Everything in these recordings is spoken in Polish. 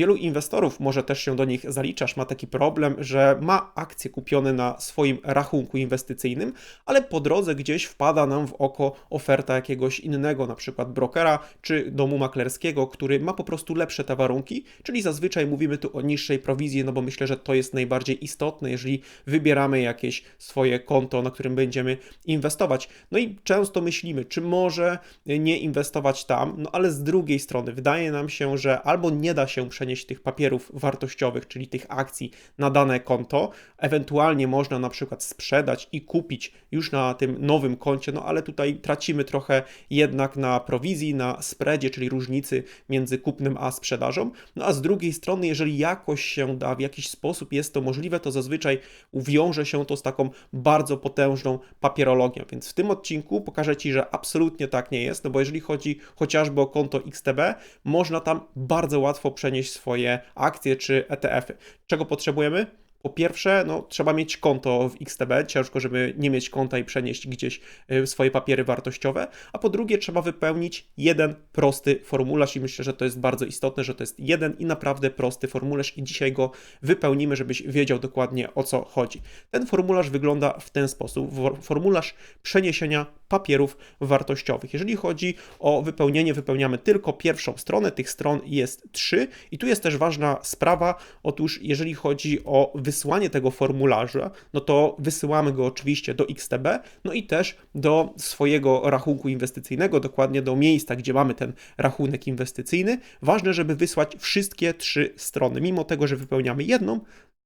Wielu inwestorów, może też się do nich zaliczasz, ma taki problem, że ma akcje kupione na swoim rachunku inwestycyjnym, ale po drodze gdzieś wpada nam w oko oferta jakiegoś innego, na przykład brokera czy domu maklerskiego, który ma po prostu lepsze te warunki, czyli zazwyczaj mówimy tu o niższej prowizji, no bo myślę, że to jest najbardziej istotne, jeżeli wybieramy jakieś swoje konto, na którym będziemy inwestować. No i często myślimy, czy może nie inwestować tam, no ale z drugiej strony wydaje nam się, że albo nie da się przenieść tych papierów wartościowych, czyli tych akcji na dane konto, ewentualnie można na przykład sprzedać i kupić już na tym nowym koncie, no ale tutaj tracimy trochę jednak na prowizji, na spreadzie, czyli różnicy między kupnem a sprzedażą. No a z drugiej strony, jeżeli jakoś się da, w jakiś sposób jest to możliwe, to zazwyczaj uwiąże się to z taką bardzo potężną papierologią. Więc w tym odcinku pokażę Ci, że absolutnie tak nie jest, no bo jeżeli chodzi chociażby o konto XTB, można tam bardzo łatwo przenieść swoje akcje czy ETF-y. Czego potrzebujemy? Po pierwsze, no, trzeba mieć konto w XTB, ciężko, żeby nie mieć konta i przenieść gdzieś y, swoje papiery wartościowe, a po drugie, trzeba wypełnić jeden prosty formularz i myślę, że to jest bardzo istotne, że to jest jeden i naprawdę prosty formularz i dzisiaj go wypełnimy, żebyś wiedział dokładnie o co chodzi. Ten formularz wygląda w ten sposób, formularz przeniesienia papierów wartościowych. Jeżeli chodzi o wypełnienie, wypełniamy tylko pierwszą stronę, tych stron jest trzy i tu jest też ważna sprawa, otóż jeżeli chodzi o wysłanie tego formularza, no to wysyłamy go oczywiście do XTB, no i też do swojego rachunku inwestycyjnego, dokładnie do miejsca, gdzie mamy ten rachunek inwestycyjny. Ważne, żeby wysłać wszystkie trzy strony. Mimo tego, że wypełniamy jedną,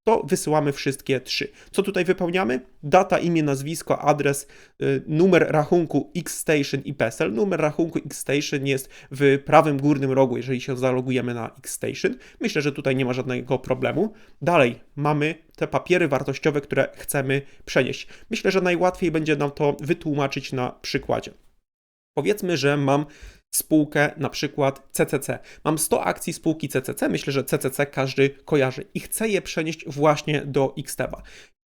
to wysyłamy wszystkie trzy. Co tutaj wypełniamy? Data, imię, nazwisko, adres, y, numer rachunku Xstation i PESEL. Numer rachunku Xstation jest w prawym górnym rogu, jeżeli się zalogujemy na Xstation. Myślę, że tutaj nie ma żadnego problemu. Dalej mamy te papiery wartościowe, które chcemy przenieść. Myślę, że najłatwiej będzie nam to wytłumaczyć na przykładzie. Powiedzmy, że mam spółkę na przykład CCC. Mam 100 akcji spółki CCC, myślę, że CCC każdy kojarzy i chcę je przenieść właśnie do XTB.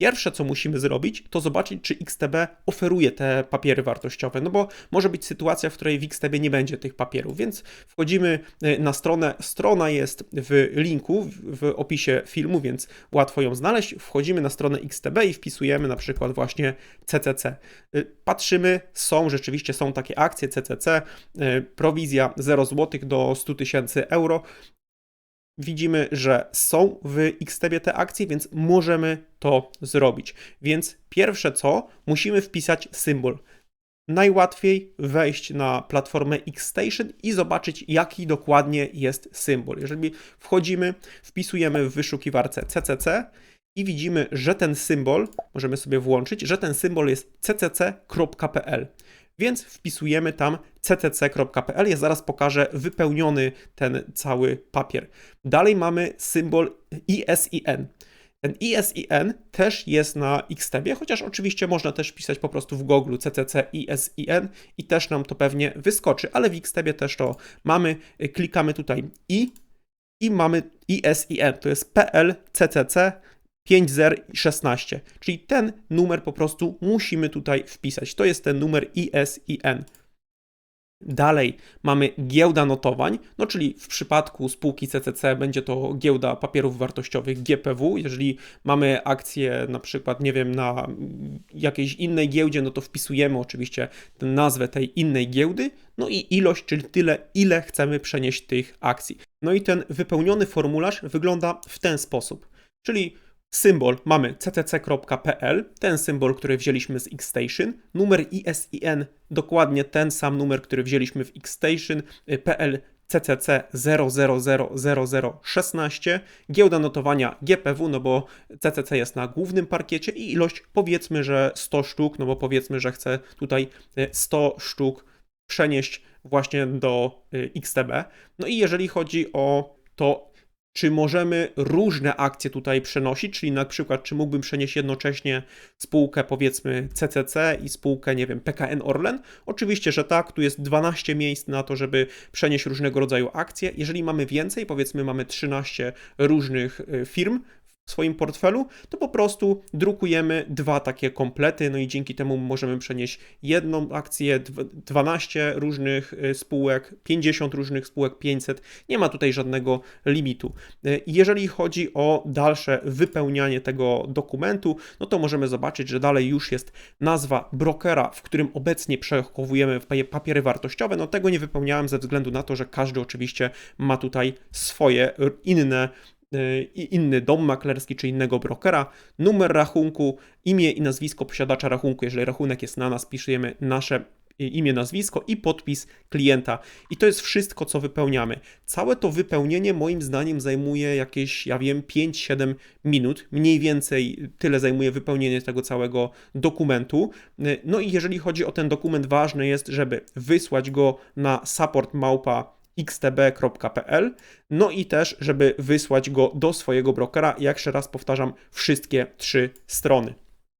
Pierwsze, co musimy zrobić, to zobaczyć, czy XTB oferuje te papiery wartościowe, no bo może być sytuacja, w której w XTB nie będzie tych papierów, więc wchodzimy e, na stronę, strona jest w linku, w opisie filmu, więc łatwo ją znaleźć. Wchodzimy na stronę XTB i wpisujemy na przykład właśnie CCC. E, patrzymy, są, rzeczywiście są takie akcje CCC, e, prowizja 0 zł do 100 tysięcy euro widzimy, że są w XTB te akcje, więc możemy to zrobić. Więc pierwsze co, musimy wpisać symbol. Najłatwiej wejść na platformę Xstation i zobaczyć, jaki dokładnie jest symbol. Jeżeli wchodzimy, wpisujemy w wyszukiwarce CCC i widzimy, że ten symbol, możemy sobie włączyć, że ten symbol jest ccc.pl więc wpisujemy tam ccc.pl. Ja zaraz pokażę wypełniony ten cały papier. Dalej mamy symbol ISIN. Ten ISIN też jest na Xtebie, chociaż oczywiście można też pisać po prostu w Google CCC ISIN i też nam to pewnie wyskoczy, ale w Xtebie też to mamy. Klikamy tutaj I i mamy ISIN, to jest PL CCC 5016, czyli ten numer po prostu musimy tutaj wpisać. To jest ten numer ISIN. Dalej mamy giełda notowań, no czyli w przypadku spółki CCC będzie to giełda papierów wartościowych GPW. Jeżeli mamy akcję na przykład, nie wiem, na jakiejś innej giełdzie, no to wpisujemy oczywiście nazwę tej innej giełdy, no i ilość, czyli tyle, ile chcemy przenieść tych akcji. No i ten wypełniony formularz wygląda w ten sposób, czyli Symbol mamy ccc.pl, ten symbol, który wzięliśmy z Xstation, numer ISIN, dokładnie ten sam numer, który wzięliśmy w Xstation, PL CCC 0000016, giełda notowania GPW, no bo CCC jest na głównym parkiecie i ilość powiedzmy, że 100 sztuk, no bo powiedzmy, że chcę tutaj 100 sztuk przenieść właśnie do y, XTB. No i jeżeli chodzi o to, czy możemy różne akcje tutaj przenosić, czyli na przykład, czy mógłbym przenieść jednocześnie spółkę powiedzmy CCC i spółkę, nie wiem, PKN Orlen? Oczywiście, że tak, tu jest 12 miejsc na to, żeby przenieść różnego rodzaju akcje. Jeżeli mamy więcej, powiedzmy mamy 13 różnych y, firm w swoim portfelu, to po prostu drukujemy dwa takie komplety, no i dzięki temu możemy przenieść jedną akcję, dw- 12 różnych y, spółek, 50 różnych spółek, 500. Nie ma tutaj żadnego limitu. Y, Jeżeli chodzi o dalsze wypełnianie tego dokumentu, no to możemy zobaczyć, że dalej już jest nazwa brokera, w którym obecnie przechowujemy pa- papiery wartościowe. No tego nie wypełniałem ze względu na to, że każdy oczywiście ma tutaj swoje inne inny dom maklerski czy innego brokera, numer rachunku, imię i nazwisko posiadacza rachunku. Jeżeli rachunek jest na nas, piszemy nasze imię, nazwisko i podpis klienta. I to jest wszystko, co wypełniamy. Całe to wypełnienie moim zdaniem zajmuje jakieś, ja wiem, 5-7 minut. Mniej więcej tyle zajmuje wypełnienie tego całego dokumentu. No i jeżeli chodzi o ten dokument, ważne jest, żeby wysłać go na support małpa xtb.pl, no i też, żeby wysłać go do swojego brokera. Jak jeszcze raz powtarzam, wszystkie trzy strony.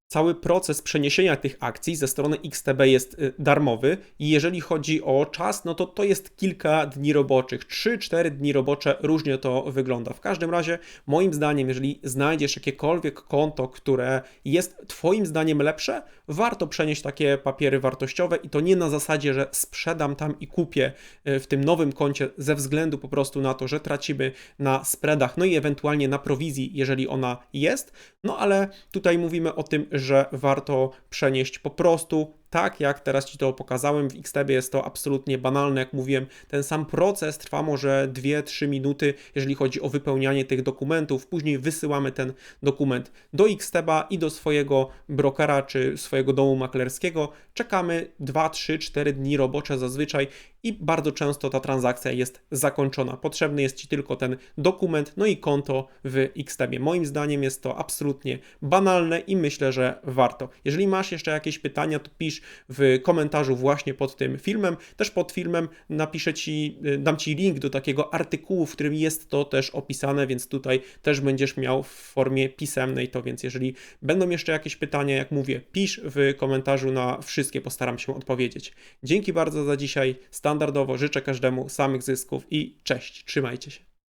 Cały proces przeniesienia tych akcji ze strony XTB jest y, darmowy i jeżeli chodzi o czas, no to to jest kilka dni roboczych, 3-4 dni robocze, różnie to wygląda. W każdym razie, moim zdaniem, jeżeli znajdziesz jakiekolwiek konto, które jest Twoim zdaniem lepsze, warto przenieść takie papiery wartościowe i to nie na zasadzie, że sprzedam tam i kupię y, w tym nowym koncie ze względu po prostu na to, że tracimy na spreadach, no i ewentualnie na prowizji, jeżeli ona jest, no ale tutaj mówimy o tym, że warto przenieść po prostu tak, jak teraz Ci to pokazałem. W XTB jest to absolutnie banalne. Jak mówiłem, ten sam proces trwa może 2-3 minuty, jeżeli chodzi o wypełnianie tych dokumentów. Później wysyłamy ten dokument do XTB i do swojego brokera czy swojego domu maklerskiego. Czekamy 2, 3, 4 dni robocze zazwyczaj i bardzo często ta transakcja jest zakończona. Potrzebny jest Ci tylko ten dokument, no i konto w XTB. Moim zdaniem jest to absolutnie banalne i myślę, że warto. Jeżeli masz jeszcze jakieś pytania, to pisz w komentarzu właśnie pod tym filmem. Też pod filmem napiszę Ci, y, dam Ci link do takiego artykułu, w którym jest to też opisane, więc tutaj też będziesz miał w formie pisemnej to, więc jeżeli będą jeszcze jakieś pytania, jak mówię, pisz w komentarzu na wszystkie, postaram się odpowiedzieć. Dzięki bardzo za dzisiaj. Standardowo życzę każdemu samych zysków i cześć, trzymajcie się.